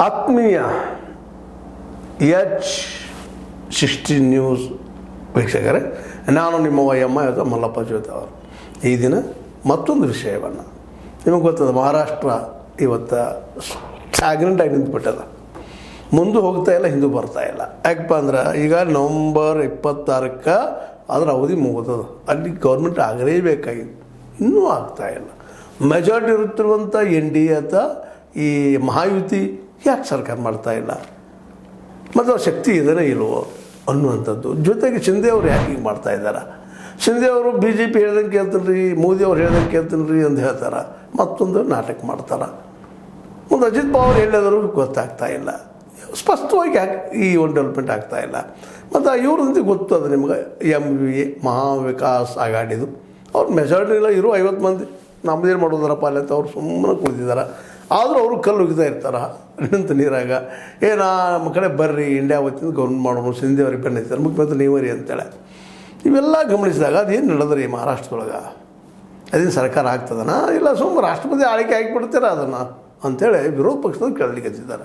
ಆತ್ಮೀಯ H sixty news ವೀಕ್ಷಕರೇ, ನಾನು ನಿಮ್ಮ ವಯಮ್ಮ ಇವತ್ತು ಮಲ್ಲಪ್ಪ ಜ್ಯೋತಿ ಅವರು. ಈ ದಿನ ಮತ್ತೊಂದು ವಿಷಯವನ್ನು ನಿಮಗೆ ಗೊತ್ತದ, ಮಹಾರಾಷ್ಟ್ರ ಇವತ್ತು ಸ್ಟಾಗ್ನೆಂಟಾಗಿ ನಿಂತುಬಿಟ್ಟದ. ಮುಂದೆ ಹೋಗ್ತಾ ಇಲ್ಲ, ಹಿಂದೂ ಬರ್ತಾ ಇಲ್ಲ. ಯಾಕಪ್ಪ ಅಂದ್ರೆ ಈಗ ನವಂಬರ್ ಇಪ್ಪತ್ತಾರಕ್ಕೆ ಅದರ ಅವಧಿ ಮುಗಿದದ ಅಲ್ಲಿ ಗೌರ್ಮೆಂಟ್ ಆಗಲೇಬೇಕಾಗಿತ್ತು. ಇನ್ನೂ ಆಗ್ತಾ ಇಲ್ಲ. ಮೆಜಾರಿಟಿ ಇರುತ್ತಿರುವಂಥ ಎನ್ ಡಿ ಎ ಈ ಮಹಾಯುತಿ ಯಾಕೆ ಸರ್ಕಾರ ಮಾಡ್ತಾ ಇಲ್ಲ? ಮತ್ತು ಅವ್ರ ಶಕ್ತಿ ಇದನೇ ಇಲ್ವೋ ಅನ್ನುವಂಥದ್ದು. ಜೊತೆಗೆ ಶಿಂದೆ ಅವರು ಯಾಕೆ ಹಿಂಗೆ ಮಾಡ್ತಾ ಇದ್ದಾರೆ? ಶಿಂದೆ ಅವರು ಬಿ ಜೆ ಪಿ ಹೇಳ್ದಂಗೆ ಕೇಳ್ತೀನಿ ರೀ ಮೋದಿ ಅವ್ರು ಹೇಳ್ದಂಗೆ ಕೇಳ್ತೀನಿ ರೀ ಅಂತ ಹೇಳ್ತಾರೆ. ಮತ್ತೊಂದು ನಾಟಕ ಮಾಡ್ತಾರೆ. ಒಂದು ಅಜಿತ್ ಪವಾರ್ ಹೇಳಿದ್ರು ಗೊತ್ತಾಗ್ತಾ ಇಲ್ಲ. ಸ್ಪಷ್ಟವಾಗಿ ಯಾಕೆ ಈ ಒಂದು ಡೆವಲಪ್ಮೆಂಟ್ ಆಗ್ತಾ ಇಲ್ಲ? ಮತ್ತು ಇವ್ರದ್ದು ಗೊತ್ತು ಅದು ನಿಮ್ಗೆ. ಎಂ ವಿ ಮಹಾವಿಕಾಸ್ ಆಗಾಡಿದು ಅವ್ರು ಮೆಜಾರಿಟಿ ಎಲ್ಲ ಇರೋ ಐವತ್ತು ಮಂದಿ. ನಮ್ಮದೇನು ಮಾಡೋದಾರಪ್ಪ ಅಲ್ಲಿ ಅಂತ ಅವ್ರು ಸುಮ್ಮನೆ ಕುಳಿತಿದ್ದಾರೆ ಆದರೂ ಅವರು ಕಲ್ಲು ಉಗಿತಾ ಇರ್ತಾರೆ. ನಿಂತ ನೀರಾಗ ಏನಾ ನಮ್ಮ ಕಡೆ ಬರ್ರಿ ಇಂಡಿಯಾ ವತಿಯಿಂದ ಗೌರ್ಮೆಂಟ್ ಮಾಡೋಣ ಸಿಂಧಿ ಅವ್ರಿಗೆ ಬೆನ್ನೈತಾರೆ ಮುಖ್ಯಮಂತ್ರಿ ನೀವರಿ ಅಂತೇಳಿ. ಇವೆಲ್ಲ ಗಮನಿಸಿದಾಗ ಅದೇನು ನಡೆದ್ರಿ ಮಹಾರಾಷ್ಟ್ರದೊಳಗೆ? ಅದೇನು ಸರ್ಕಾರ ಆಗ್ತದನ? ಇಲ್ಲ ಸುಮ್ಮನೆ ರಾಷ್ಟ್ರಪತಿ ಆಳಿಕೆ ಆಗಿಬಿಡ್ತೀರ ಅದನ್ನು? ಅಂಥೇಳಿ ವಿರೋಧ ಪಕ್ಷದವ್ರು ಕೇಳಲಿಕ್ಕೆ ಹಚ್ಚಿದ್ದಾರೆ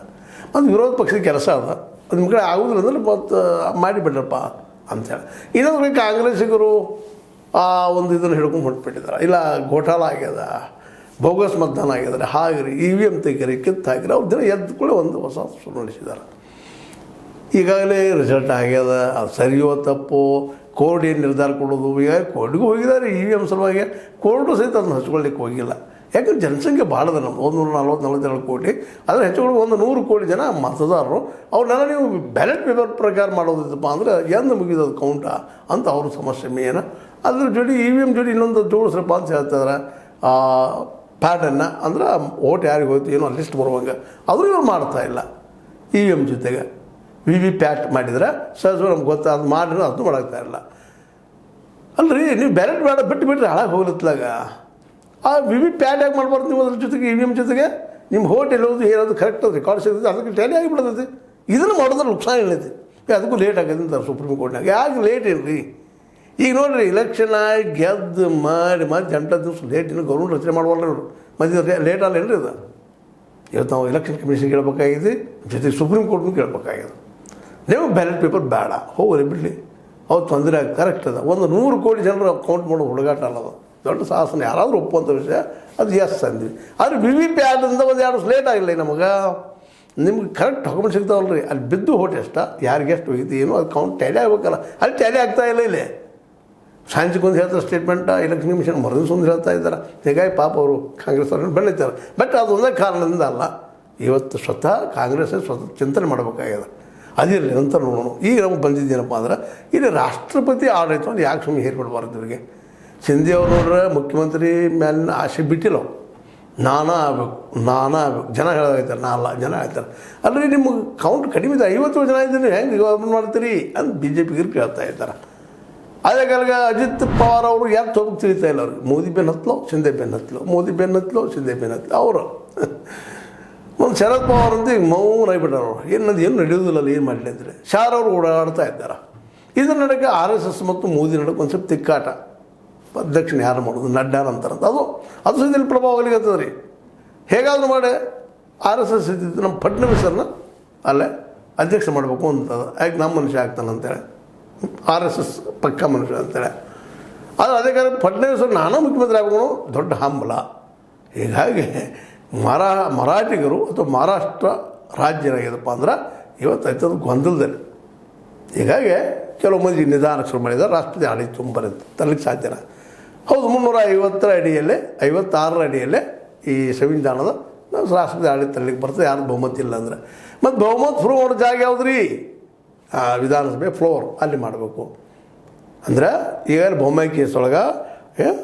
ಮತ್ತು ವಿರೋಧ ಪಕ್ಷದ ಕೆಲಸ ಅದ. ಅದು ನಿಮ್ಮ ಕಡೆ ಆಗೋದಿಲ್ಲ ಅಂದ್ರೆ ಮತ್ತು ಮಾಡಿಬಿಡ್ರಪ್ಪ ಅಂಥೇಳಿ ಇನ್ನೊಂದು ಕಾಂಗ್ರೆಸ್ಸಿಗರು, ಆ, ಒಂದು ಇದನ್ನು ಹಿಡ್ಕೊಂಡು ಹೊಂಟ್ಬಿಟ್ಟಿದ್ದಾರೆ. ಇಲ್ಲ ಘೋಟಾಲ ಆಗ್ಯದ? ಬೋಗಸ್ ಮತದಾನ ಆಗಿದ್ದಾರೆ. ಹಾಗಿರಿ ಇ ವಿ ಎಂ ತೆಗೆರಿ, ಕಿತ್ತು ಹಾಕಿರಿ. ಅವ್ರ ದಿನ ಎದ್ದು ಕೂಡ ಒಂದು ಹೊಸ ಶುರು ನಡೆಸಿದ್ದಾರೆ. ಈಗಾಗಲೇ ರಿಸಲ್ಟ್ ಆಗ್ಯದ, ಅದು ಸರಿಯೋ ತಪ್ಪೋ ಕೋರ್ಟ್ ಏನು ನಿರ್ಧಾರ ಕೊಡೋದು? ಈಗ ಕೋರ್ಟ್ಗೂ ಹೋಗಿದ್ದಾರೆ ಇ ವಿ ಎಂ ಸಲುವಾಗಿ. ಕೋರ್ಟು ಸಹಿತ ಅದನ್ನು ಹಚ್ಕೊಳ್ಳಿಕ್ಕೆ ಹೋಗಿಲ್ಲ. ಯಾಕಂದ್ರೆ ಜನಸಂಖ್ಯೆ ಭಾಳ ನಮ್ಮ ಒಂದು ನೂರ ನಲ್ವತ್ತು ನಲ್ವತ್ತೆರಡು ಕೋಟಿ. ಅದರ ಹೆಚ್ಚುಗಳು ಒಂದು ನೂರು ಕೋಟಿ ಜನ ಮತದಾರರು. ಅವ್ರನ್ನೆಲ್ಲ ನೀವು ಬ್ಯಾಲೆಟ್ ಪೇಪರ್ ಪ್ರಕಾರ ಮಾಡೋದಿತ್ತಪ್ಪ ಅಂದರೆ ಎಂದು ಮುಗಿದದು ಕೌಂಟ ಅಂತ ಅವ್ರ ಸಮಸ್ಯೆ ಮೇನ ಅದ್ರ ಜೋಡಿ ಇ ವಿ ಎಂ ಜೋಡಿ ಇನ್ನೊಂದು ಜೋಡಿಸ್ರಪ್ಪ ಅಂತ ಹೇಳ್ತಿದ್ದಾರೆ ಪ್ಯಾಟರ್ನ ಅಂದ್ರೆ ಓಟ್ ಯಾರಿಗೆ ಹೋಯ್ತು ಏನೋ ಲಿಸ್ಟ್ ಬರುವಂಗೆ ಆದರೂ ಇವ್ರು ಮಾಡ್ತಾ ಇಲ್ಲ. ಇ ವಿ ಎಂ ಜೊತೆಗೆ ವಿ ವಿ ಪ್ಯಾಟ್ ಮಾಡಿದ್ರೆ ಸಹಜ ನಮ್ಗೆ ಗೊತ್ತಾ, ಅದು ಮಾಡಿದ್ರೆ ಅದನ್ನು ಮಾಡಾಗ್ತಾ ಇಲ್ಲ. ಅಲ್ರಿ, ನೀವು ಬ್ಯಾಲೆಟ್ ಬೇಡ, ಬಿಟ್ಟು ಬಿಟ್ಟರೆ ಹಾಳಾಗಿ ಹೋಗ್ಲತ್ಲಾಗ ಆ ವಿ ವಿ ಪ್ಯಾಟ್ ಯಾಕೆ ಮಾಡ್ಬಾರ್ದು ನೀವು ಅದ್ರ ಜೊತೆಗೆ ಇ ವಿ ಎಂ ಜೊತೆಗೆ ನಿಮ್ಮ ಹೋಟ್ ಎಲ್ಲೋದು ಹೇಳೋದು ಕರೆಕ್ಟ್ ರೆಕಾರ್ಡ್ ಸಿಗ್ತದೆ, ಅದಕ್ಕೆ ಟ್ಯಾಲಿ ಆಗಿಬಿಡ್ತೈತಿ. ಇದನ್ನು ಮಾಡಿದ್ರೆ ನುಕ್ಸಾನ ಏನೈತಿ? ಅದಕ್ಕೂ ಲೇಟ್ ಆಗೈತೆ ಅಂತಾರೆ ಸುಪ್ರೀಂ ಕೋರ್ಟ್ನಾಗ. ಯಾಕೆ ಲೇಟ್ ಏನ್ರಿ? ಈಗ ನೋಡ್ರಿ ಇಲೆಕ್ಷನ್ ಆಗಿ ಗೆದ್ದು ಮಾಡಿ ಮತ್ತೆ ಜಂಟ ದಿವಸ ಲೇಟ್ ಇನ್ನು ಗೌರ್ಮೆಂಟ್ ರಚನೆ ಮಾಡುವಲ್ಲ ಇವರು. ಮತ್ತೆ ಲೇಟ್ ಅಲ್ಲ ಏನ್ರಿ ಅದು? ಇವತ್ತು ನಾವು ಎಲೆಕ್ಷನ್ ಕಮಿಷನ್ ಕೇಳಬೇಕಾಗಿದೆ, ಜೊತೆಗೆ ಸುಪ್ರೀಂ ಕೋರ್ಟ್ನು ಕೇಳಬೇಕಾಗಿದೆ. ನೀವು ಬ್ಯಾಲೆಟ್ ಪೇಪರ್ ಬೇಡ, ಹೋಗ್ರಿ ಬಿಡಲಿ ಅವ್ರು ತೊಂದರೆ ಆಗಿ ಕರೆಕ್ಟ್ ಅದ. ಒಂದು ನೂರು ಕೋಟಿ ಜನರು ಕೌಂಟ್ ಮಾಡೋ ಹುಡುಗಾಟ ಅಲ್ಲ ಅದು. ದೊಡ್ಡ ಸಾಹಸನ. ಯಾರಾದರೂ ಒಪ್ಪುವಂಥ ವಿಷಯ, ಅದು ಎಸ್ ಅಂದ್ವಿ. ಆದರೆ ವಿ ವಿ ಪ್ಯಾಟಿಂದ ಒಂದು ಎರಡು ಲೇಟ್ ಆಗಿಲ್ಲ ನಮಗೆ. ನಿಮ್ಗೆ ಕರೆಕ್ಟ್ ಡಾಕ್ಯುಮೆಂಟ್ ಸಿಗ್ತಾವಲ್ಲ ರೀ ಅಲ್ಲಿ ಬಿದ್ದು ಹೋಟೆಷ್ಟ ಯಾರಿಗೆ ಎಷ್ಟು ಹೋಗಿದ್ದು ಏನೋ, ಅದು ಕೌಂಟ್ ಟ್ಯಾಲಿ ಆಗ್ಬೇಕಲ್ಲ. ಅಲ್ಲಿ ಟ್ಯಾಲಿ ಆಗ್ತಾ ಇಲ್ಲ ಇಲ್ಲಿ. ಒಂದು ಹೇಳ್ತಾರೆ ಸ್ಟೇಟ್ಮೆಂಟ್? ಎಲೆಕ್ಷನ್ ಕಮಿಷನ್ ಮರದಿವ್ಸ ಒಂದು ಹೇಳ್ತಾ ಇದ್ದಾರೆ? ಹೀಗಾಗಿ ಪಾಪ ಅವರು ಕಾಂಗ್ರೆಸ್ ಅವ್ರನ್ನ ಬೆಳೀತಾರೆ ಬಟ್ ಅದು ಒಂದೇ ಕಾರಣದಿಂದ ಅಲ್ಲ. ಇವತ್ತು ಸ್ವತಃ ಕಾಂಗ್ರೆಸ್ ಸ್ವತಃ ಚಿಂತನೆ ಮಾಡಬೇಕಾಗಿದೆ. ಅದಿರಲಿ ಅಂತ ನೋಡೋಣ. ಈಗ ನಮ್ಗೆ ಬಂದಿದ್ದೇನಪ್ಪ ಅಂದ್ರೆ, ಇಲ್ಲಿ ರಾಷ್ಟ್ರಪತಿ ಆಡಳಿತವನ್ನು ಯಾಕೆ ಸುಮ್ಮನೆ ಹೇರ್ಬಿಡ್ಬಾರ್ದು ಇವರಿಗೆ? ಸಿಂಧಿ ಮುಖ್ಯಮಂತ್ರಿ ಮೇಲಿನ ಆಸೆ ಬಿಟ್ಟಿಲ್ಲ. ನಾನಾ ಆಗ್ಬೇಕು ನಾನಾ ಆಗ್ಬೇಕು. ಜನ ಹೇಳೋದಾಗ್ತಾರೆ ನಾ ಅಲ್ಲ, ಜನ ಹೇಳ್ತಾರೆ. ಅಲ್ಲರಿ ನಿಮಗೆ ಕೌಂಟ್ ಕಡಿಮೆ ಇದೆ. ಐವತ್ತು ಜನ ಇದ್ದೀನಿ ಹೆಂಗೆ ಮಾಡ್ತೀರಿ? ಅಂತ ಬಿ ಜೆ ಪಿಗೆ ಕೇಳ್ತಾ ಇದ್ದಾರೆ. ಅದೇ ಕಾಲಗ ಅಜಿತ್ ಪವಾರ್ ಅವರು ಯಾಕೆ ತೊಗೊಂಡು ತಿಳಿತಾ ಇಲ್ಲ ಅವ್ರಿಗೆ? ಮೋದಿ ಬೆನ್ ಹತ್ಲೋ ಶಿಂದೆ ಬೆನ್ ಹತ್ಲೋ? ಮೋದಿ ಬೆನ್ ಹತ್ಲೋ ಶಿಂದೆ ಬೆನ್ ಹತ್ಲೋ? ಅವರು. ಒಂದು ಶರದ್ ಪವಾರ್ ಅಂತ ಈಗ ಮೌನ ಆಗಿಬಿಟ್ಟಾರ ಅವರು. ಏನದು ಏನು ನಡೆಯೋದಿಲ್ಲ ಏನು ಮಾಡಲಿ ಅಂದರೆ? ಶಾರ್ ಅವರು ಓಡಾಡ್ತಾ ಇದ್ದಾರೆ? ಇದ್ರ ನಡಕ್ಕೆ ಆರ್ ಎಸ್ ಎಸ್ ಮತ್ತು ಮೋದಿ ನಡಕ್ಕೆ ಒಂದು ಸ್ವಲ್ಪ ತಿಕ್ಕಾಟ. ಅಧ್ಯಕ್ಷನ ಯಾರು ಮಾಡೋದು? ನಡ್ಡಾರ ಅಂತಾರಂತ ಅದು ಅದು ಸಹ ಇಲ್ಲಿ ಪ್ರಭಾವ ಆಗ್ಲಿಕ್ಕೆ ರೀ. ಹೇಗಾದರೂ ಮಾಡಿ, ಆರ್ ಎಸ್ ಎಸ್ ಇದ್ದಿದ್ದು ನಮ್ಮ ಫಡ್ನವೀಸರನ್ನ ಅಲ್ಲೇ ಅಧ್ಯಕ್ಷ ಮಾಡಬೇಕು ಅಂತ. ಯಾಕೆ ನಮ್ಮ ಮನುಷ್ಯ ಆಗ್ತಾನೆ ಅಂತೇಳಿ ಆರ್ ಎಸ್ ಎಸ್ ಪಕ್ಕ ಮನುಷ್ಯ ಅಂತೇಳಿ ಆದರೆ ಅದೇ ಕಾರಣ ಫಡ್ನವೀಸರು ನಾನೂ ಮುಖ್ಯಮಂತ್ರಿ ಆಗಬೇಕು ದೊಡ್ಡ ಹಂಬಲ. ಹೀಗಾಗಿ ಮರಾ, ಮರಾಠಿಗರು ಅಥವಾ ಮಹಾರಾಷ್ಟ್ರ ರಾಜ್ಯ ಏನಾಗ್ಯದಪ್ಪ ಅಂದ್ರೆ ಇವತ್ತು ಆಯ್ತದ ಗೊಂದಲದಲ್ಲಿ. ಹೀಗಾಗಿ ಕೆಲವು ಮಂದಿ ನಿಧಾನ ಶುರು ಮಾಡಿದ್ದಾರೆ, ರಾಷ್ಟ್ರಪತಿ ತುಂಬ ತುಂಬರಂತ ತರಲಿಕ್ಕೆ ಸಾಧ್ಯನ. ಹೌದು ಮುನ್ನೂರ ಐವತ್ತರ ಅಡಿಯಲ್ಲೇ, ಐವತ್ತಾರರ ಅಡಿಯಲ್ಲೇ ಈ ಸಂವಿಧಾನದ ರಾಷ್ಟ್ರಪತಿ ಆಡಳಿತ ತರಲಿಕ್ಕೆ ಬರ್ತದೆ, ಯಾರು ಬಹುಮತ ಇಲ್ಲ ಅಂದರೆ. ಮತ್ತು ಬಹುಮತ ಶುರು ಮಾಡೋ ಜಾಗ ಯಾವುದ್ರಿ? ವಿಧಾನಸಭೆ ಫ್ಲೋರ್ ಅಲ್ಲಿ ಮಾಡಬೇಕು. ಅಂದ್ರೆ ಈಗ ಬೊಮ್ಮಾಯಿ ಕೇಸ್ ಒಳಗೆ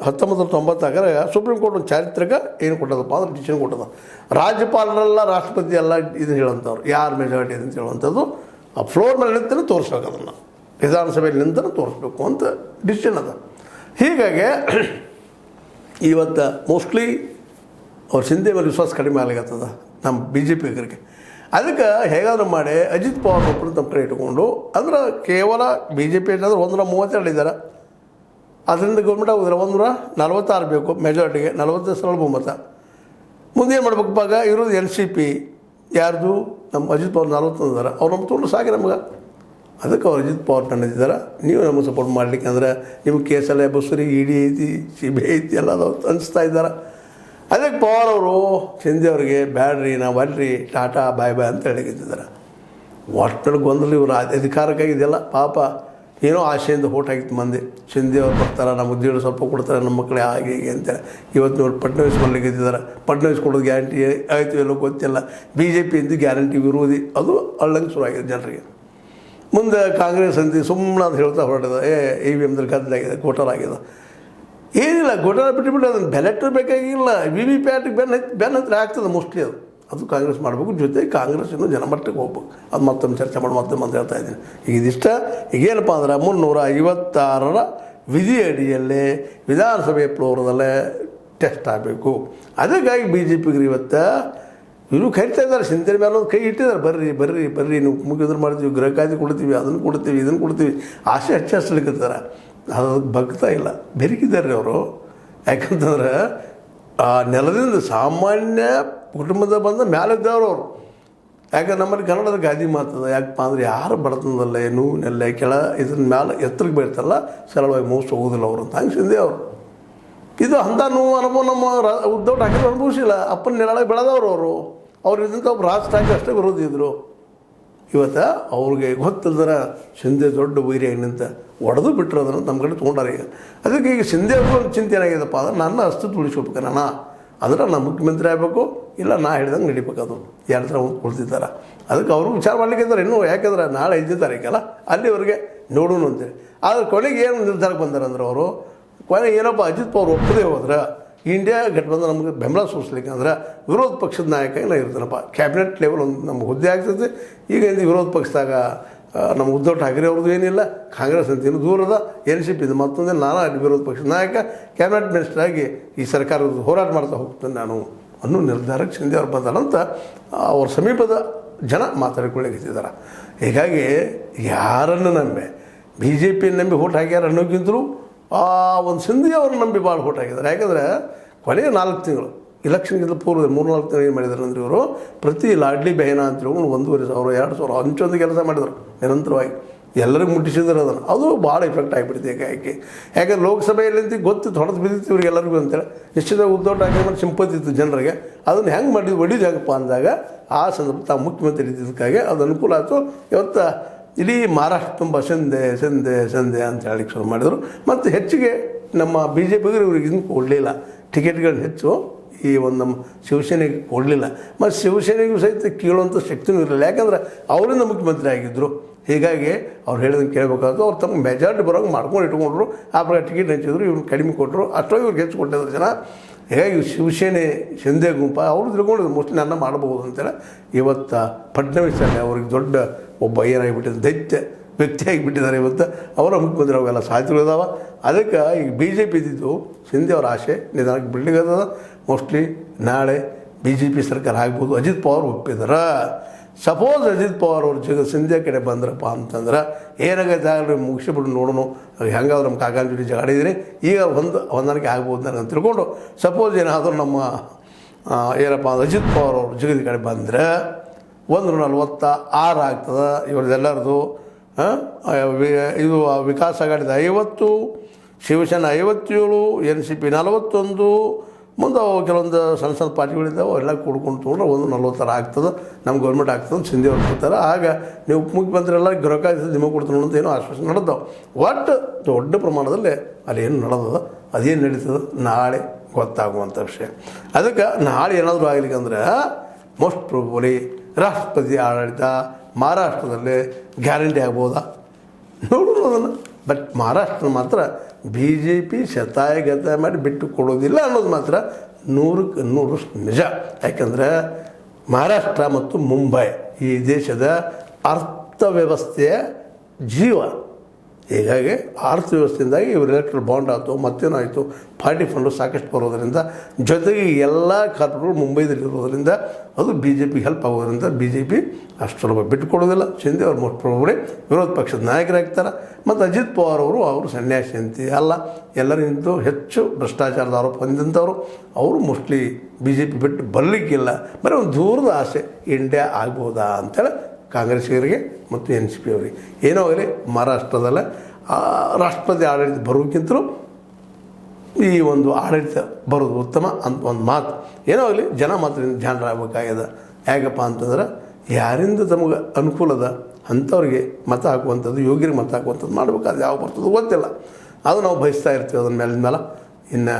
ಹತ್ತೊಂಬತ್ತು ತೊಂಬತ್ತಾಗರ ಸುಪ್ರೀಂ ಕೋರ್ಟ್ ಒಂದು ಚಾರಿತ್ರಿಕ ಏನು ಕೊಟ್ಟದಪ್ಪ ಅಂದ್ರೆ ಡಿಸಿಷನ್ ಕೊಟ್ಟದ. ರಾಜ್ಯಪಾಲರೆಲ್ಲ ರಾಷ್ಟ್ರಪತಿ ಎಲ್ಲ ಇದನ್ನು ಹೇಳುವಂಥವ್ರು ಯಾರು ಮೆಜಾರಿಟಿ ಅಂತ ಹೇಳುವಂಥದ್ದು ಆ ಫ್ಲೋರ್ ಮೇಲೆ ನಿಂತನೇ ತೋರಿಸ್ಬೇಕು ಅದನ್ನು. ವಿಧಾನಸಭೆಯಲ್ಲಿ ನಿಂತು ತೋರಿಸ್ಬೇಕು ಅಂತ ಡಿಸಿಷನ್ ಅದ. ಹೀಗಾಗಿ ಇವತ್ತು ಮೋಸ್ಟ್ಲಿ ಅವ್ರ ಸಿಂಧೆ ಮೇಲೆ ವಿಶ್ವಾಸ ಕಡಿಮೆ ಆಗ್ಲಿಕ್ಕತ್ತದ ನಮ್ಮ ಬಿ ಜೆ ಪಿಗರಿಗೆ ಅದಕ್ಕೆ ಹೇಗಾದರೂ ಮಾಡಿ ಅಜಿತ್ ಪವಾರ್ ಒಬ್ಬರು ತಮ್ಮ ಕಡೆ ಇಟ್ಕೊಂಡು, ಅಂದ್ರೆ ಕೇವಲ ಬಿ ಜೆ ಪಿ ಏನಾದರೂ ಒಂದೂರ ಮೂವತ್ತೆರಡು ಇದ್ದಾರೆ ಅದರಿಂದ ಗೌರ್ಮೆಂಟ್ ಆಗೋದಿಲ್ಲ ಒಂದೂರ ನಲವತ್ತಾರು ಬೇಕು ಮೆಜಾರಿಟಿಗೆ ನಲವತ್ತು ಸರಳ ಬಹುಮತ. ಮುಂದೆ ಏನು ಮಾಡ್ಬೇಕಪ್ಪ ಆಗ ಇರೋದು ಎನ್ ಸಿ ಪಿ ಯಾರ್ದು? ನಮ್ಮ ಅಜಿತ್ ಪವಾರ್ ನಲ್ವತ್ತೊಂದು ಇದಾರೆ. ಅವ್ರು ನಮ್ಮ ತೊಗೊಂಡು ಸಾಕಿ ನಮ್ಗೆ. ಅದಕ್ಕೆ ಅವ್ರು ಅಜಿತ್ ಪವಾರ್ ತಂದಿದ್ದಾರೆ. ನೀವು ನಮಗೆ ಸಪೋರ್ಟ್ ಮಾಡ್ಲಿಕ್ಕೆ ಅಂದ್ರೆ ನಿಮ್ಗೆ ಕೇಸಲ್ಲೇ ಬಸ್ಸರಿ ಇಡಿ ಐತಿ, ಸಿ ಬಿ ಐತಿ ಎಲ್ಲ ಅನಿಸ್ತಾ ಇದ್ದಾರೆ. ಅದಕ್ಕೆ ಪವಾರ್ ಅವರು ಶಿಂದೆ ಅವ್ರಿಗೆ, ಬ್ಯಾಡ್ರಿ, ನಾವು ಅಲ್ರಿ, ಟಾಟಾ, ಬಾಯ್ ಬಾಯ್ ಅಂತ ಹೇಳಿದ್ದಾರೆ ಒಟ್ಟಲ್ಲಿ ಗೊಂದಲು ಇವರು ಅಧಿಕಾರಕ್ಕಾಗಿ ಇದೆಲ್ಲ, ಪಾಪ, ಏನೋ ಆಶೆಯಿಂದ ಓಟ್ ಆಗಿತ್ತು ಮಂದಿ. ಶಿಂದೆ ಅವ್ರು ಬರ್ತಾರೆ ನಮ್ಮ ಉದ್ಯೋಗ ಸ್ವಲ್ಪ ಕೊಡ್ತಾರೆ ನಮ್ಮ ಮಕ್ಕಳೇ ಹಾಗೆ ಹೀಗೆ ಅಂತೇಳಿ ಇವತ್ತು ನೋಡಿ ಫಡ್ನವೀಸ್ ಕೊಡ್ಲಿಕ್ಕಿದ್ದಾರೆ ಫಡ್ನವೀಸ್ ಕೊಡೋದು ಗ್ಯಾರಂಟಿ ಆಯಿತು ಎಲ್ಲೋ ಗೊತ್ತಿಲ್ಲ. ಬಿ ಜೆ ಪಿ ಗ್ಯಾರಂಟಿ ವಿರೋಧಿ ಅದು ಅಳ್ಳಂಗೆ ಶುರುವಾಗಿದೆ ಜನರಿಗೆ. ಮುಂದೆ ಕಾಂಗ್ರೆಸ್ ಅಂತ ಸುಮ್ಮನೆ ಅಂತ ಹೇಳ್ತಾ ಹೊರಟಿದೆ. ಏ ಇ ವಿ ಎಮ್ದಲ್ಲಿ ಗದ್ದಲಾಗಿದೆ ಘೋಟಾಲಾಗಿದೆ ಏನಿಲ್ಲ ಘೋಟಾಲ ಬಿಟ್ಟುಬಿಟ್ಟು ಅದನ್ನು ಬೆಲೆಟ್ ಬೇಕಾಗಿಲ್ಲ. ವಿ ವಿ ಪ್ಯಾಟಿಗೆ ಬೆನ್ನ ಹತ್ತಿ ಬೆನ್ನ ಹತ್ರ ಆಗ್ತದೆ ಮೋಸ್ಟ್ಲಿ ಅದು. ಅದು ಕಾಂಗ್ರೆಸ್ ಮಾಡಬೇಕು ಜೊತೆ ಕಾಂಗ್ರೆಸ್ ಇನ್ನೂ ಜನಮಟ್ಟಕ್ಕೆ ಹೋಗ್ಬೇಕು. ಅದು ಮತ್ತೊಮ್ಮೆ ಚರ್ಚೆ ಮಾಡಿ ಮತ್ತೊಮ್ಮೆ ಅಂತ ಹೇಳ್ತಾ ಇದ್ದೀನಿ. ಈಗ ಇದಿಷ್ಟ ಈಗೇನಪ್ಪ ಅಂದ್ರೆ ಮುನ್ನೂರ ಐವತ್ತಾರರ ವಿಧಿ ಅಡಿಯಲ್ಲೇ ವಿಧಾನಸಭೆ ಫ್ಲೋರದಲ್ಲೇ ಟೆಸ್ಟ್ ಆಗಬೇಕು. ಅದಕ್ಕಾಗಿ ಬಿ ಜೆ ಪಿಗೆ ಇವತ್ತು ಇವರು ಕರಿತಾ ಇದ್ದಾರೆ ಸಿಂಧನ ಮೇಲೆ ಒಂದು ಕೈ ಇಟ್ಟಿದ್ದಾರೆ. ಬರ್ರಿ ಬರ್ರಿ ಬರ್ರಿ, ನೀವು ಮುಗಿದ್ರೆ ಮಾಡ್ತೀವಿ ಗೃಹಕಾದಿ ಕೊಡ್ತೀವಿ, ಅದನ್ನು ಕೊಡ್ತೀವಿ, ಇದನ್ನು ಕೊಡ್ತೀವಿ, ಆಸೆ ಹಚ್ಚ ಹಚ್ಚಲಿಕ್ಕತ್ತಾರ ಅದು ಬಗ್ತಾ ಇಲ್ಲ. ಬೆರಗಿದ್ದಾರೆ ರೀ ಅವರು. ಯಾಕಂತಂದ್ರೆ ಆ ನೆಲದಿಂದ ಸಾಮಾನ್ಯ ಕುಟುಂಬದ ಬಂದ ಮೇಲಿದ್ದವ್ರು ಅವರು. ಯಾಕೆ ನಮ್ಮಲ್ಲಿ ಕನ್ನಡದ ಗಾದಿ ಮಾತದ ಯಾಕಪ್ಪ ಅಂದ್ರೆ ಯಾರು ಬಡತನದಲ್ಲೇ ನೋವಿನಲ್ಲೇ ಕೆಳ ಇದ್ರ ಮ್ಯಾಲೆ ಎತ್ತರಕ್ಕೆ ಬೀಳ್ತಲ್ಲ ಸರಳವಾಗಿ ಮೋಸ ಹೋಗೋದಿಲ್ಲ ಅವರು ಅಂತ. ಹಂಗೆ ಅವರು. ಇದು ಅಂಥ ನೋವು, ಅನುಭವ ನಮ್ಮ ರಾ ಉದ್ದವ್ ಅನುಭವಿಸಿಲ್ಲ. ಅಪ್ಪನ ನೆರಳಾಗಿ ಬೆಳೆದವರು ಅವರು. ಅವ್ರು ಇದ್ದಂಥ ಒಬ್ಬ ರಾಜ್ ಠಾಕ್ರೆ ಅಷ್ಟೇ ಬರೋದಿದ್ರು. ಇವತ್ತು ಅವ್ರಿಗೆ ಗೊತ್ತಿಲ್ದರ ಶಿಂದೆ ದೊಡ್ಡ ವೈರಿಯಾಗಿ ನಿಂತ ಒಡೆದು ಬಿಟ್ಟರು ಅದನ್ನು ನಮ್ಮ ಕಡೆ ತೊಗೊಂಡಾರ ಈಗ. ಅದಕ್ಕೆ ಈಗ ಸಿಂಧೆ ಅವರು ಒಂದು ಚಿಂತೆ ಏನಾಗಿದೆಪ್ಪ ಅಂದ್ರೆ ನನ್ನ ಅಸ್ತಿತ್ವ ಉಳಿಸ್ಬೇಕು ನಾನು? ಅದರ ನಾನು ಮುಖ್ಯಮಂತ್ರಿ ಆಗಬೇಕು, ಇಲ್ಲ ನಾ ಹೇಳಿದಂಗೆ ನಡಿಬೇಕು ಅದು ಎರಡು ಥರ ಕೊಡ್ತಿದ್ದಾರೆ ಅದಕ್ಕೆ ಅವರು ವಿಚಾರ ಮಾಡಲಿಕ್ಕಿದ್ದಾರೆ ಇನ್ನೂ ಯಾಕೆಂದ್ರೆ ನಾಳೆ ಐದನೇ ತಾರೀಕಲ್ಲ, ಅಲ್ಲಿವರೆಗೆ ನೋಡೋಣ ಅಂತೇಳಿ ಆದರೆ ಕೊನೆಗೆ ಏನು ನಿರ್ಧಾರಕ್ಕೆ ಬಂದಾರೆ ಅಂದ್ರೆ ಅವರು ಕೊನೆ ಏನಪ್ಪ, ಅಜಿತ್ ಪವರ್ ಒಪ್ಪದೇ ಹೋದ್ರೆ ಇಂಡಿಯಾ ಗಠಬಂಧನ ನಮಗೆ ಬೆಂಬಲ ಸೂಚಿಸ್ಲಿಕ್ಕೆ ಅಂದ್ರೆ ವಿರೋಧ ಪಕ್ಷದ ನಾಯಕ ನಾ ಇರ್ತಾನಪ್ಪ ಕ್ಯಾಬಿನೆಟ್ ಲೆವೆಲ್ ಒಂದು ನಮ್ಗೆ ಹುದ್ದೆ ಆಗ್ತದೆ. ಈಗ ವಿರೋಧ ಪಕ್ಷದಾಗ ನಮ್ಮ ಉದ್ಧವ್ ಠಾಕ್ರೆ ಅವ್ರದ್ದು ಏನಿಲ್ಲ, ಕಾಂಗ್ರೆಸ್ ಅಂತ ಏನು ದೂರದ ಎನ್ ಸಿ ಪಿ ಇದು ಮತ್ತೊಂದು ನಾನಾ ಅಲ್ಲಿ ವಿರೋಧ ಪಕ್ಷದ ನಾಯಕ ಕ್ಯಾಬಿನೆಟ್ ಮಿನಿಸ್ಟರ್ ಆಗಿ ಈ ಸರ್ಕಾರದ ಹೋರಾಟ ಮಾಡ್ತಾ ಹೋಗ್ತೇನೆ ನಾನು ಅನ್ನೋ ನಿರ್ಧಾರಕ್ಕೆ ಶಿಂದೆ ಅವ್ರು ಬಂದಾರಂತ ಅವ್ರ ಸಮೀಪದ ಜನ ಮಾತಾಡಿಕೊಳ್ಳಿಕ್ಕಿದ್ದಾರೆ. ಹೀಗಾಗಿ ಯಾರನ್ನು ನಂಬೆ ಬಿ ಜೆ ಪಿ ನಂಬಿ ಓಟ್ ಹಾಕ್ಯಾರ ಅನ್ನೋಕ್ಕಿಂತಲೂ ಆ ಒಂದು ಸಿಂಧಿ ಅವ್ರನ್ನ ನಂಬಿ ಭಾಳ ಓಟ್ ಹಾಕಿದ್ದಾರೆ. ಯಾಕಂದರೆ ಕೊನೆಯ ನಾಲ್ಕು ತಿಂಗಳು ಇಲೆಕ್ಷನ್ಗಿಂತ ಪೂರ್ವ ಮೂರು ನಾಲ್ಕು ತಿಂಗಳು ಏನು ಮಾಡಿದ್ದಾರೆ ಅಂದ್ರೆ ಇವರು ಪ್ರತಿ ಲಾಡ್ಲಿ ಬೆಹನ ಅಂತ ಹೇಳ್ಕೊಂಡು ಒಂದೂವರೆ ಸಾವಿರ, ಎರಡು ಸಾವಿರ ಹಂಚೊಂದು ಕೆಲಸ ಮಾಡಿದರು, ನಿರಂತರವಾಗಿ. ಎಲ್ಲರಿಗೂ ಮುಟ್ಟಿಸಿದ್ರು ಅದನ್ನು. ಅದು ಭಾಳ ಎಫೆಕ್ಟ್ ಆಗಿಬಿಡ್ತು ಏಕಾಏಕಿ ಯಾಕಂದ್ರೆ ಲೋಕಸಭೆಯಲ್ಲಿ ಗೊತ್ತು ಹೊಡೆದು ಬಿದ್ದಿತ್ತು ಇವ್ರಿಗೆ ಎಲ್ಲರಿಗೂ ಅಂತೇಳಿ. ನಿಶ್ಚಿತ ಉದ್ದೋಟ ಹಾಕಿ ಸಿಂಪತಿ ಇತ್ತು ಜನರಿಗೆ. ಅದನ್ನು ಹೆಂಗೆ ಒಡಿದಾಗಪ್ಪ ಹೆಂಗಪ್ಪ ಅಂದಾಗ ಆ ಸಂದರ್ಭ ತಾವು ಮುಖ್ಯಮಂತ್ರಿ ಇದ್ದಿದ್ದಕ್ಕಾಗಿ ಅದು ಅನುಕೂಲ ಆಯಿತು. ಇವತ್ತು ಇಡೀ ಮಹಾರಾಷ್ಟ್ರ ತುಂಬ ಸಂದೆ ಸಂದೆ ಸಂದೆ ಅಂತ ಹೇಳಿ ಶುರು ಮಾಡಿದರು. ಮತ್ತು ಹೆಚ್ಚಿಗೆ ನಮ್ಮ ಬಿ ಜೆ ಪಿಗರು ಇವ್ರಿಗೆ ಕೊಡಲಿಲ್ಲ. ಟಿಕೆಟ್ಗಳನ್ನ ಹೆಚ್ಚು. ಈ ಒಂದು ನಮ್ಮ ಶಿವಸೇನೆಗೆ ಕೊಡಲಿಲ್ಲ. ಮತ್ತು ಶಿವಸೇನೆಗೂ ಸಹಿತ ಕೇಳುವಂಥ ಶಕ್ತಿನೂ ಇರಲಿಲ್ಲ. ಯಾಕಂದ್ರೆ ಅವರಿಂದ ಮುಖ್ಯಮಂತ್ರಿ ಆಗಿದ್ದರು ಹೀಗಾಗಿ ಅವ್ರು ಹೇಳಿದಂಗೆ ಕೇಳಬೇಕಾದ್ರು ಅವ್ರು ತಮ್ಮ ಮೆಜಾರಿಟಿ ಬರೋಂಗೆ ಮಾಡ್ಕೊಂಡು ಇಟ್ಕೊಂಡ್ರು. ಆ ಪ್ರಕಾರ ಟಿಕೆಟ್ ಹಂಚಿದ್ರು, ಇವ್ರು ಕಡಿಮೆ ಕೊಟ್ಟರು ಅಷ್ಟೊಂದು ಇವ್ರಿಗೆ ಹೆಚ್ಚು ಕೊಟ್ಟಿದ್ರು ಜನ. ಹೀಗಾಗಿ ಶಿವಸೇನೆ ಶಿಂದೆ ಗುಂಪ, ಅವರು ತಿಳ್ಕೊಂಡಿದ್ರು ಮೋಸ್ಟ್ಲಿ ನನ್ನ ಮಾಡಬಹುದು ಅಂತೇಳಿ ಇವತ್ತು ಫಡ್ನವೀಸ್ ಅವ್ರಿಗೆ ದೊಡ್ಡ ಒಬ್ಬ ಏನಾಗಿಬಿಟ್ಟಿದ್ದು ದೈತ್ಯ. ವ್ಯಕ್ತಿ ಆಗಿಬಿಟ್ಟಿದ್ದಾರೆ ಇವತ್ತು. ಅವರ ಮುಖ್ಯಮಂತ್ರಿ ಅವೆಲ್ಲ ಸಾಧ್ಯತೆಗಳಿದಾವೆ ಅದಕ್ಕೆ ಈಗ ಬಿ ಜೆ ಪಿ ಇದ್ದಿದ್ದು ಸಿಂಧೆ ಅವ್ರ ಆಸೆ ನಿಧಾನಕ್ಕೆ ಬಿಲ್ಡಿಂಗ್ ಅದ. ಮೋಸ್ಟ್ಲಿ ನಾಳೆ ಬಿ ಜೆ ಪಿ ಸರ್ಕಾರ ಆಗ್ಬೋದು. ಅಜಿತ್ ಪವಾರ್ ಒಪ್ಪಿದ್ರೆ. ಸಪೋಸ್ ಅಜಿತ್ ಪವಾರ್ ಅವ್ರ ಜೊತೆ ಸಿಂಧೆ ಕಡೆ ಬಂದ್ರಪ್ಪ ಅಂತಂದ್ರೆ ಏನಾಗೈತೆ ಆಗಲಿ ಮುಗಿಸಿಬಿಟ್ಟು ನೋಡೋಣ. ಹೆಂಗಾದ್ರೆ ನಮ್ಮ ಕಾಕಾನ ಜೊತೆ ಜಗಾಡಿದ್ದೀನಿ ಈಗ ಒಂದು ಹೊಂದಾಣಿಕೆ ಆಗ್ಬೋದು ಅಂತ ತಿಳ್ಕೊಂಡು ಸಪೋಸ್ ಏನಾದರೂ ನಮ್ಮ ಏನಪ್ಪ ಅಂದ್ರೆ ಅಜಿತ್ ಪವಾರ್ ಅವ್ರ ಜಗದಿ ಕಡೆ ಬಂದರೆ ಒಂದು ನಲ್ವತ್ತ ಆರು ಆಗ್ತದೆ. ಇವ್ರದ್ದೆಲ್ಲರದು ಇದು ವಿಕಾಸ ಆಗಾಡಿದ ಐವತ್ತು, ಶಿವಸೇನೆ ಐವತ್ತೇಳು ಎನ್ ಸಿ ಪಿ ನಲವತ್ತೊಂದು, ಮುಂದೆ ಅವು ಕೆಲವೊಂದು ಸಣ್ಣ ಸಣ್ಣ ಪಾರ್ಟಿಗಳಿದ್ದಾವೆ ಅವೆಲ್ಲ ಕೂಡ್ಕೊಂಡು ತೊಗೊಂಡ್ರೆ ಒಂದು ನಲ್ವತ್ತರ ಆಗ್ತದೆ, ನಮ್ಮ ಗೌರ್ಮೆಂಟ್ ಆಗ್ತದೆ ಅಂತ ಸಿಂಧಿ ಕೊಡ್ತಾರೆ ಆಗ ನೀವು ಉಪಮುಖ್ಯಮಂತ್ರಿ ಎಲ್ಲ ಗೃಹಕಾಯ್ದೆ ನಿಮಗೆ ಕೊಡ್ತಾರೆ ಅಂತ ಏನೋ ಆಶ್ವಾಸನೆ ನಡೆದವು. ಒಟ್ಟು ದೊಡ್ಡ ಪ್ರಮಾಣದಲ್ಲಿ ಅಲ್ಲಿ ಏನು ನಡೆದದ, ಅದೇನು ನಡೀತದೆ, ನಾಳೆ ಗೊತ್ತಾಗುವಂಥ ವಿಷಯ. ಅದಕ್ಕೆ ನಾಳೆ ಏನಾದರೂ ಆಗಲಿಕ್ಕಂದ್ರೆ ಮೋಸ್ಟ್ ಪ್ರೊಬಲಿ ರಾಷ್ಟ್ರಪತಿ ಆಡಳಿತ ಮಹಾರಾಷ್ಟ್ರದಲ್ಲಿ ಗ್ಯಾರಂಟಿ ಆಗ್ಬೋದಾ? ನೋಡೋಣ ಅದನ್ನು. ಬಟ್ ಮಹಾರಾಷ್ಟ್ರ ಮಾತ್ರ ಬಿ ಜೆ ಪಿ ಶತಾಯ ಗತಾಯ ಮಾಡಿ ಬಿಟ್ಟು ಕೊಡೋದಿಲ್ಲ ಅನ್ನೋದು ಮಾತ್ರ ನೂರಕ್ಕೆ ನೂರು ನಿಜ. ಯಾಕಂದರೆ ಮಹಾರಾಷ್ಟ್ರ ಮತ್ತು ಮುಂಬೈ ಈ ದೇಶದ ಅರ್ಥವ್ಯವಸ್ಥೆಯ ಜೀವ. ಹೀಗಾಗಿ ಆರ್ಥಿಕ ವ್ಯವಸ್ಥೆಯಿಂದಾಗಿ ಇವರು ಎಲೆಕ್ಟ್ರಲ್ ಬಾಂಡ್ ಆಯಿತು ಮತ್ತೇನಾಯಿತು ಪಾರ್ಟಿ ಫಂಡು ಸಾಕಷ್ಟು ಬರೋದರಿಂದ, ಜೊತೆಗೆ ಎಲ್ಲ ಕಾರ್ಪೊರೇಟ್ಗಳು ಮುಂಬೈದಲ್ಲಿ ಇರೋದರಿಂದ ಅದು ಬಿ ಜೆ ಪಿಗೆ ಹೆಲ್ಪ್ ಆಗೋದರಿಂದ ಬಿ ಜೆ ಪಿ ಅಷ್ಟು ಸುಲಭ ಬಿಟ್ಟುಕೊಡೋದಿಲ್ಲ. ಶಿಂದೆ ಅವರು ಮೋಸ್ಟ್ ಪ್ರಾಬಬ್ಲಿ ವಿರೋಧ ಪಕ್ಷದ ನಾಯಕರಾಗ್ತಾರೆ. ಮತ್ತು ಅಜಿತ್ ಪವಾರ್ ಅವರು ಅವರು ಸನ್ಯಾಸಿ ಅಂತಿ ಅಲ್ಲ ಎಲ್ಲರಿಗಿಂತ ಹೆಚ್ಚು ಭ್ರಷ್ಟಾಚಾರದ ಆರೋಪ ಹೊಂದಿದಂಥವ್ರು ಅವರು ಮೋಸ್ಟ್ಲಿ ಬಿ ಜೆ ಪಿ ಬಿಟ್ಟು ಬರಲಿಕ್ಕಿಲ್ಲ. ಬರೀ ಒಂದು ದೂರದ ಆಸೆ ಇಂಡಿಯಾ ಆಗ್ಬೋದಾ ಅಂತೇಳಿ ಕಾಂಗ್ರೆಸ್ಸಿಗರಿಗೆ ಮತ್ತು ಎನ್ ಸಿ ಪಿ ಅವರಿಗೆ ಏನೋ ಆಗಲಿ ಮಹಾರಾಷ್ಟ್ರದಲ್ಲ ರಾಷ್ಟ್ರಪತಿ ಆಡಳಿತ ಬರೋಕ್ಕಿಂತಲೂ ಈ ಒಂದು ಆಡಳಿತ ಬರೋದು ಉತ್ತಮ ಅಂತ ಒಂದು ಮಾತು. ಏನೋ ಆಗಲಿ ಜನ ಮಾತ್ರ ಜಾಣರಾಗಬೇಕಾಗ್ಯದ. ಹೇಗಪ್ಪ ಅಂತಂದ್ರೆ, ಯಾರಿಂದ ತಮಗೆ ಅನುಕೂಲದ ಅಂಥವ್ರಿಗೆ ಮತ ಹಾಕುವಂಥದ್ದು ಯೋಗ್ಯರಿಗೆ ಮತ ಹಾಕುವಂಥದ್ದು ಮಾಡಬೇಕಾದ್ರೆ ಯಾವ ಬರ್ತದೆ ಗೊತ್ತಿಲ್ಲ. ಅದು ನಾವು ಬಯಸ್ತಾ ಇರ್ತೀವಿ ಅದನ್ನ ಮೇಲಿನ ಮೇಲೆ. ಇನ್ನು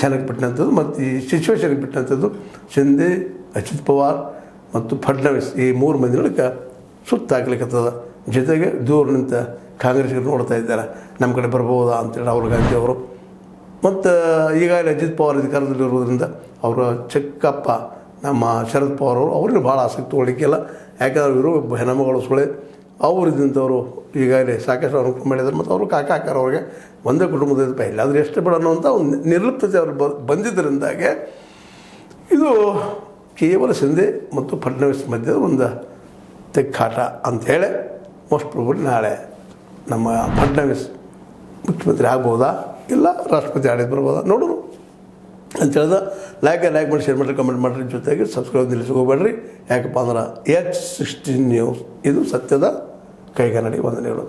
ಜನಕ್ಕೆ ಬಿಟ್ಟಂಥದ್ದು ಮತ್ತು ಈ ಸಿಚುವೇಶನ್ಗೆ ಬಿಟ್ಟಂಥದ್ದು. ಶಿಂದೆ ಅಜಿತ್ ಪವಾರ್ ಮತ್ತು ಫಡ್ನವೀಸ್ ಈ ಮೂರು ಮಂದಿ ನಡುಕ ಸುತ್ತಾಕ್ಲಿಕ್ಕತ್ತದ ಜೊತೆಗೆ ದೂರ ನಿಂತ ಕಾಂಗ್ರೆಸ್ಗೆ ನೋಡ್ತಾ ಇದ್ದಾರೆ. ನಮ್ಮ ಕಡೆ ಬರ್ಬೋದಾ ಅಂತೇಳಿ ರಾಹುಲ್ ಗಾಂಧಿ ಅವರು. ಮತ್ತು ಈಗಾಗಲೇ ಅಜಿತ್ ಪವಾರ್ ಅಧಿಕಾರದಲ್ಲಿರೋದ್ರಿಂದ ಅವರ ಚಿಕ್ಕಪ್ಪ ನಮ್ಮ ಶರದ್ ಪವಾರ್ ಅವರು, ಅವ್ರಿಗೆ ಭಾಳ ಆಸಕ್ತಿ ತೊಗೊಳಿಕ್ಕಿಲ್ಲ ಯಾಕಂದ್ರೆ ಇವರು ಹೆಣ್ಮಗಳು ಸುಳೆ ಅವರಿದ್ದಂಥವ್ರು ಈಗಾಗಲೇ ಸಾಕಷ್ಟು ಅನುಕೂಲ ಮಾಡಿದ್ದಾರೆ ಮತ್ತು ಅವರು ಕಾಕ ಹಾಕಾರ ಅವ್ರಿಗೆ ಒಂದೇ ಕುಟುಂಬದ ಎಲ್ಲಾದರೂ ಎಷ್ಟು ಬೇಡ ಅನ್ನೋಂಥ ಒಂದು ನಿರ್ಲಿಪ್ತತೆ ಅವ್ರು ಬಂದಿದ್ದರಿಂದಾಗೆ ಇದು ಕೇವಲ ಸಿಂಧೆ ಮತ್ತು ಫಡ್ನವೀಸ್ ಮಧ್ಯದ ಒಂದು ತೆಕ್ಕಾಟ ಅಂಥೇಳಿ ಮೋಸ್ಟ್ ಪ್ರಾಬಬ್ಲಿ ನಾಳೆ ನಮ್ಮ ಫಡ್ನವೀಸ್ ಮುಖ್ಯಮಂತ್ರಿ ಆಗ್ಬೋದಾ? ಇಲ್ಲ, ರಾಷ್ಟ್ರಪತಿ ಆಡಳಿತ ಬರ್ಬೋದಾ? ನೋಡೋಣ. ಅಂತ ಹೇಳ್ದ ಲೈಕ್ ಲೈಕ್ ಮಾಡಿ ಶೇರ್ ಮಾಡಿರಿ ಕಮೆಂಟ್ ಮಾಡಿರಿ. ಜೊತೆಗೆ ಸಬ್ಸ್ಕ್ರೈಬ್ ನಿಲ್ಲಿಸ್ಕೋಬೇಡ್ರಿ ಯಾಕಪ್ಪ ಅಂದ್ರೆ ಎಚ್ ಸಿಕ್ಸ್ಟೀನ್ ನ್ಯೂಸ್ ಇದು ಸತ್ಯದ ಕೈಗನ್ನಡಿ ವಂದನೆಗಳು.